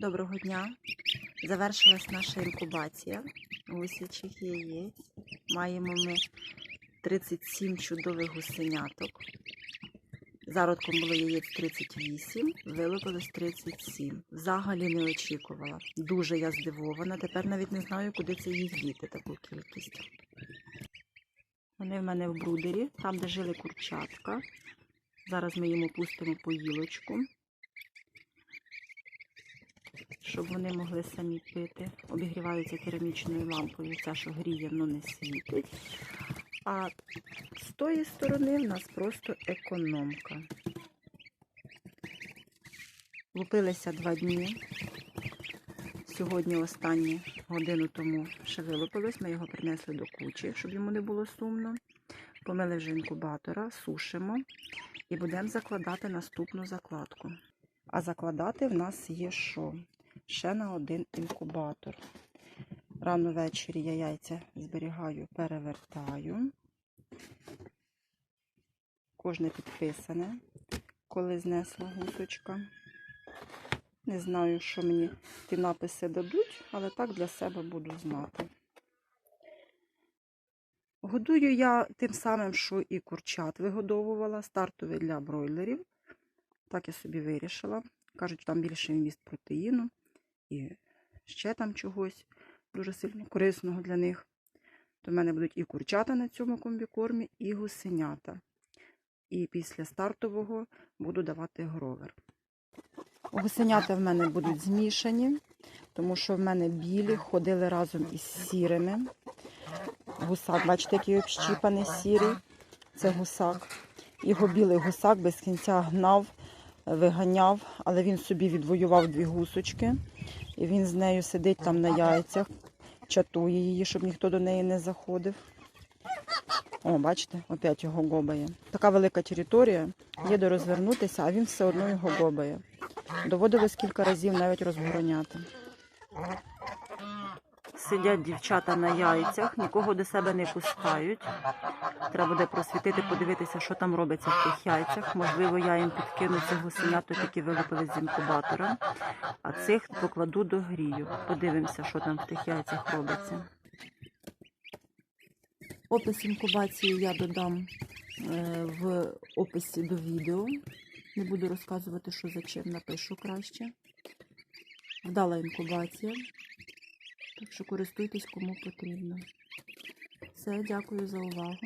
Доброго дня. Завершилась наша інкубація гусячих яєць. Маємо ми 37 чудових гусеняток. Зародком було яєць 38, вилупилось 37. Взагалі не очікувала. Дуже я здивована. Тепер навіть не знаю, куди це їх діти, таку кількість. Вони в мене в брудері, там, де жили курчатка. Зараз ми йому пустимо поїлочку щоб вони могли самі пити. Обігріваються керамічною лампою, ця, що гріє, воно не світить. А з тої сторони в нас просто економка. Лупилися два дні. Сьогодні останні годину тому ще вилупилось. Ми його принесли до кучі, щоб йому не було сумно. Помили вже інкубатора, сушимо і будемо закладати наступну закладку. А закладати в нас є що? Ще на один інкубатор. Рано ввечері я яйця зберігаю, перевертаю. Кожне підписане, коли знесла гусочка. Не знаю, що мені ті написи дадуть, але так для себе буду знати. Годую я тим самим, що і курчат вигодовувала, стартовий для бройлерів. Так я собі вирішила. Кажуть, там більше вміст протеїну і ще там чогось дуже сильно корисного для них. То в мене будуть і курчата на цьому комбікормі, і гусенята. І після стартового буду давати гровер. Гусенята в мене будуть змішані, тому що в мене білі ходили разом із сірими. Гусак, бачите, який общіпаний сірий. Це гусак. Його білий гусак без кінця гнав, виганяв, але він собі відвоював дві гусочки. І він з нею сидить там на яйцях, чатує її, щоб ніхто до неї не заходив. О, бачите, опять його гобає. Така велика територія, є де розвернутися, а він все одно його гобає. Доводилось кілька разів навіть розгороняти. Сидять дівчата на яйцях, нікого до себе не пускають. Треба буде просвітити, подивитися, що там робиться в тих яйцях. Можливо, я їм підкину цих гусеняток, які вилупили з інкубатора, а цих покладу до грію. Подивимося, що там в тих яйцях робиться. Опис інкубації я додам е, в описі до відео. Не буду розказувати, що за чим напишу краще. Вдала інкубація. Так що користуйтесь кому потрібно. Все, дякую за увагу.